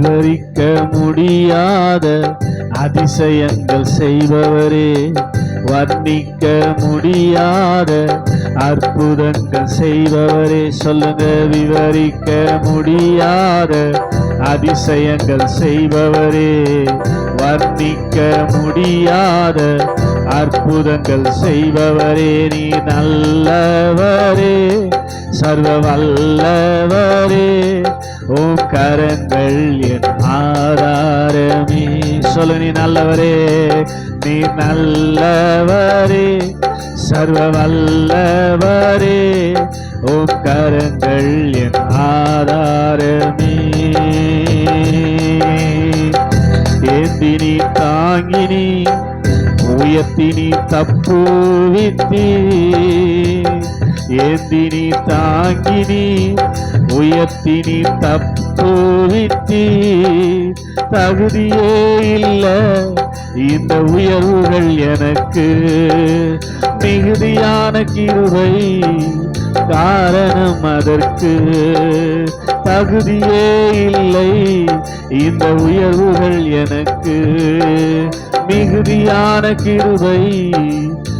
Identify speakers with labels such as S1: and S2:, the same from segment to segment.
S1: விவரிக்க முடியாத அதிசயங்கள் செய்பவரே வர்ணிக்க முடியாத அற்புதங்கள் செய்பவரே. சொல்லுங்க விவரிக்க முடியாத அதிசயங்கள் செய்பவரே வர்ணிக்க முடியாத அற்புதங்கள் செய்பவரே. நீ நல்லவரே சர்வ வல்லவரே. ஓ கரங்கள் என் ஆதாரமே. சொல்லு நீ நல்லவரே நீ நல்லவரே சர்வ வல்லவரே ஓ கரங்கள் என் ஆதாரமே ஏந்தினி தாங்கினி உயர்த்தினி தப்புவித்தீ ஏந்தினி தாங்கினி உயர்த்தினி தப்புவித்தீ. தகுதியே இல்லை இந்த உயர்வுகள் எனக்கு. மிகுதியான கிருவை காரணம் அதற்கு. தகுதியே இல்லை இந்த உயர்வுகள் எனக்கு. மிகுதியான கிருவை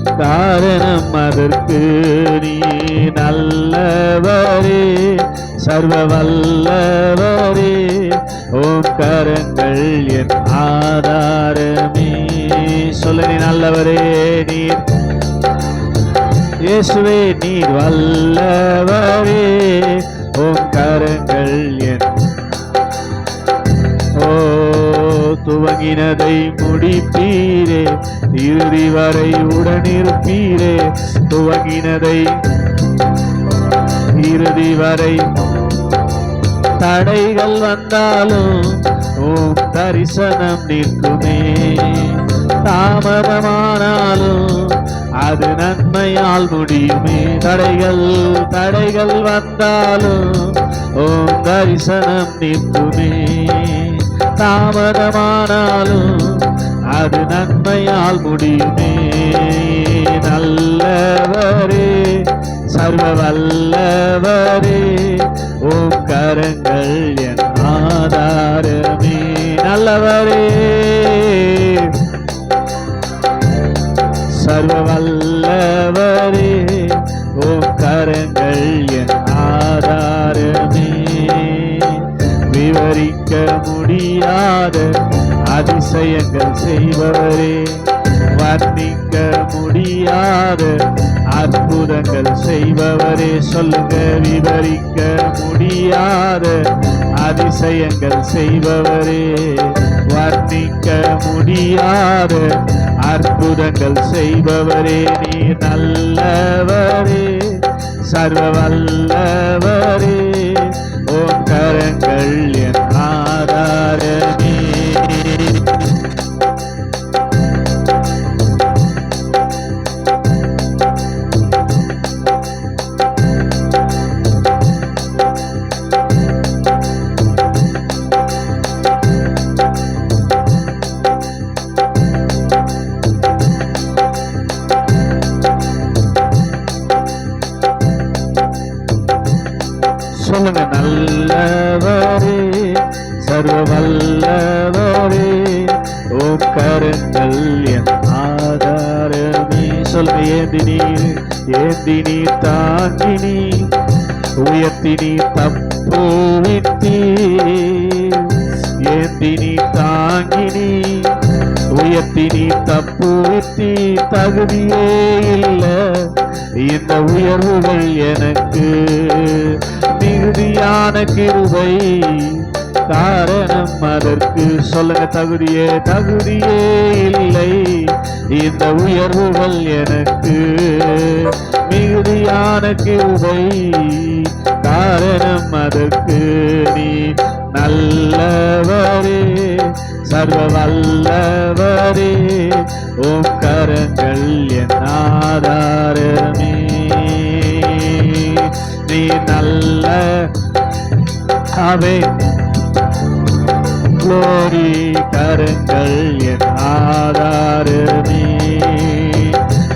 S1: காரணம் அதற்கு நீ நல்லவரே சர்வ வல்லவரே ஓம் கரங்கள் என் ஆதாரமே. சொல்ல நீ நல்லவரே நீர். இயேசுவே நீர் வல்லவரே. ஓம் கரங்கள் துவங்கினதை முடிப்பீரே இறுதி வரை உடனிருப்பீரே. துவங்கினதை இறுதி வரை தடைகள் வந்தாலும் ஓம் தரிசனம் நிற்குமே. தாமதமானாலும் அது நன்மையால் முடியுமே. தடைகள் தடைகள் வந்தாலும் ஓம் தரிசனம் நிற்குமே. தாமதமானாலும் அது நன்மையால் முடியுமே. நல்லவரே சர்வ வல்லவரே ஓம் கரங்கள் என் ஆதாரமே. நல்லவரே சர்வ வல்லவரே ஓம் கரங்கள் என் விவரிக்க முடியாத அதிசயங்கள் செய்பவரே. வர்ணிக்க முடியாத அற்புதங்கள் செய்பவரே. சொல்லுங்க விவரிக்க முடியாத அதிசயங்கள் செய்பவரே. வர்ணிக்க முடியாத அற்புதங்கள் செய்பவரே. நீ நல்லவரே சர்வ வல்லவரே. ஓ கரங்கள் என சொல்லுங்க நல்லவரே சர்வ வல்லவரே ஓம் கருங்கள் என் ஆதாரமே. சொல்லுங்க ஏந்தி நீர் ஏந்தி நீர் தாங்கி நீ உயர்த்தி நீ தப்புவித்தீ ஏந்தி நீ தாங்கி நீ உயர்த்தி நீ தப்புவித்தீ தகுதியே இல்லை. இந்த உயர்வுகள் எனக்கு. மிகுதியான கிருபை காரணம் அதற்கு. சொல்லுங்க தகுதியே தகுதியே இல்லை. இந்த உயர்வுகள் எனக்கு. மிகுதியான கிருபை காரணம் அதற்கு. நீ நல்லவரே சர்வ வல்லவரே ஓம் கரங்கள் என் ஆதாரமே. நீ நல்ல அவை. glory கருங்கள் என் ஆதாரமே.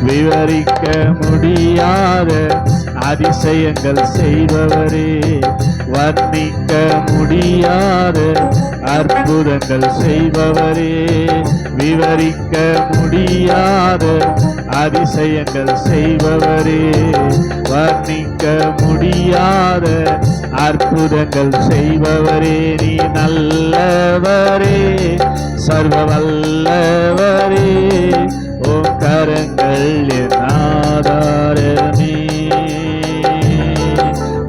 S1: விவரிக்க முடியாத அதிசயங்கள் செய்பவரே வர்ணிக்க முடியாத அற்புதங்கள் செய்பவரே. விவரிக்க முடியாத அதிசயங்கள் செய்பவரே. வர்ணிக்க முடியாத அற்புதங்கள் செய்பவரே நீ நல்லவரே சர்வ வல்லவரே ஓ கரங்கள் என் ஆதாரமே.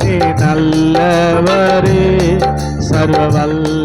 S1: நீ நல்லவரே சர்வ வல்ல